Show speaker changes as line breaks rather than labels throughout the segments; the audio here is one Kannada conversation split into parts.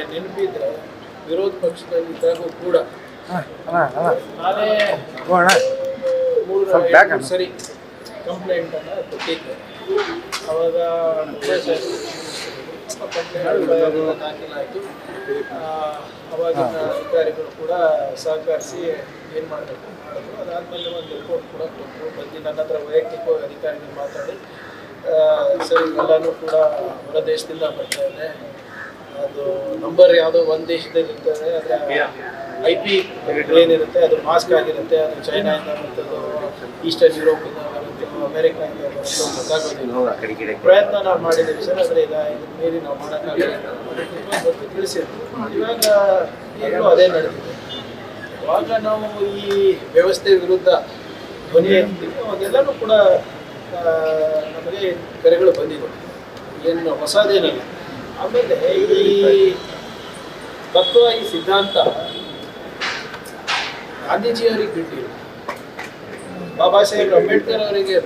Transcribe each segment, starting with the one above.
ನೆನಪಿದ್ರೆ ವಿರೋಧ ಪಕ್ಷದಲ್ಲಿದ್ದಾಗೂ ಕೂಡ. ನಾನೇ ಮೂರು ಸರಿ ಕಂಪ್ಲೇಂಟ್ ಅನ್ನ ಕೊಟ್ಟಿದ್ದೆ. ಅವಾಗ ದಾಖಲಾಯಿತು ಅವಾಗ ಅಧಿಕಾರಿಗಳು ಕೂಡ ಸಹಕರಿಸಿ ಏನು ಮಾಡಬೇಕು ಮಾಡಿದ್ರು ಅದಾದಮೇಲೆ ಒಂದು ರಿಪೋರ್ಟ್ ಕೂಡ ಕೊಟ್ಟರು. ಬಂದು ನನ್ನ ಹತ್ರ ವೈಯಕ್ತಿಕವಾಗಿ ಅಧಿಕಾರಿಗಳು ಮಾತಾಡಿ ಸರಿ ಇವೆಲ್ಲನೂ ಕೂಡ ಹೊರ ದೇಶದಿಂದ ಬರ್ತಾ ಇದೆ. ಅದು ನಂಬರ್ ಯಾವುದೋ ಒಂದು ದೇಶದಲ್ಲಿ ಇರ್ತದೆ ಆದರೆ ಐ ಪಿ ಏನಿರುತ್ತೆ ಅದು ಮಾಸ್ಕ್ ಆಗಿರುತ್ತೆ ಅದು ಚೈನಾಯಿಂದ ಬರ್ತದೋ ಈಸ್ಟರ್ನ್ ಯುರೋಪಿಂದ ಬರುತ್ತೆ ಗೊತ್ತಾಗೋದಿಲ್ಲ. ಪ್ರಯತ್ನ ನಾವು ಮಾಡಿದ್ದೀವಿ ಸರ್ ಆದರೆ ಈಗ ಇದನ್ನ ಮೀರಿ ನಾವು ಮಾಡೋಕ್ಕಾಗಲ್ಲ. ಅಂತ ತಿಳಿಸಿದ್ರು ಇವಾಗ ಈಗಲೂ ಅದೇ ನಡೆದಿದೆ ಇವಾಗ ನಾವು ಈ ವ್ಯವಸ್ಥೆ ವಿರುದ್ಧ ಧ್ವನಿ ಅವಾಗೆಲ್ಲನೂ ಕೂಡ ನಮಗೆ ಕರೆಗಳು ಬಂದಿದೆ ಏನು ಹೊಸದೇನಲ್ಲ. ಆಮೇಲೆ ಈ ತತ್ವ ಈ ಸಿದ್ಧಾಂತ ಗಾಂಧೀಜಿಯವರಿಗೆ ಬಿಟ್ಟಿಲ್ಲ. ಬಾಬಾ ಸಾಹೇಬ್ ಅಂಬೇಡ್ಕರ್ ಅವರಿಗೆ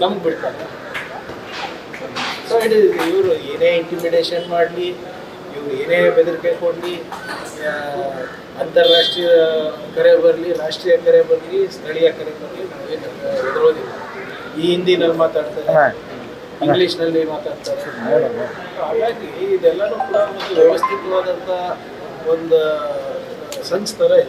ನಮ್ಗೆ ಬಿಡ್ತಾರೆ. ಸೊ ಇಟ್ ಇವರು ಏನೇ ಇಂಟಿಮಿಡೇಷನ್ ಮಾಡಲಿ, ಇವರು ಏನೇ ಬೆದರಿಕೆ ಕೊಡಲಿ ಅಂತಾರಾಷ್ಟ್ರೀಯ ಕರೆ ಬರಲಿ, ರಾಷ್ಟ್ರೀಯ ಕರೆ ಬರಲಿ, ಸ್ಥಳೀಯ ಕರೆ ಬರಲಿ, ನಾವೇನು ಎದುರೋದಿಲ್ಲ. ಈ ಹಿಂದಿನಲ್ಲಿ ಮಾತಾಡ್ತಾರೆ. ಇಂಗ್ಲೀಷ್ನಲ್ಲಿ ಮಾತಾಡ್ತಾರೆ. ಹಾಗಾಗಿ ಇದೆಲ್ಲನೂ ಕೂಡ ಒಂದು ವ್ಯವಸ್ಥಿತವಾದಂತ ಒಂದು ಸಂಸ್ಥೆ ಇದೆ.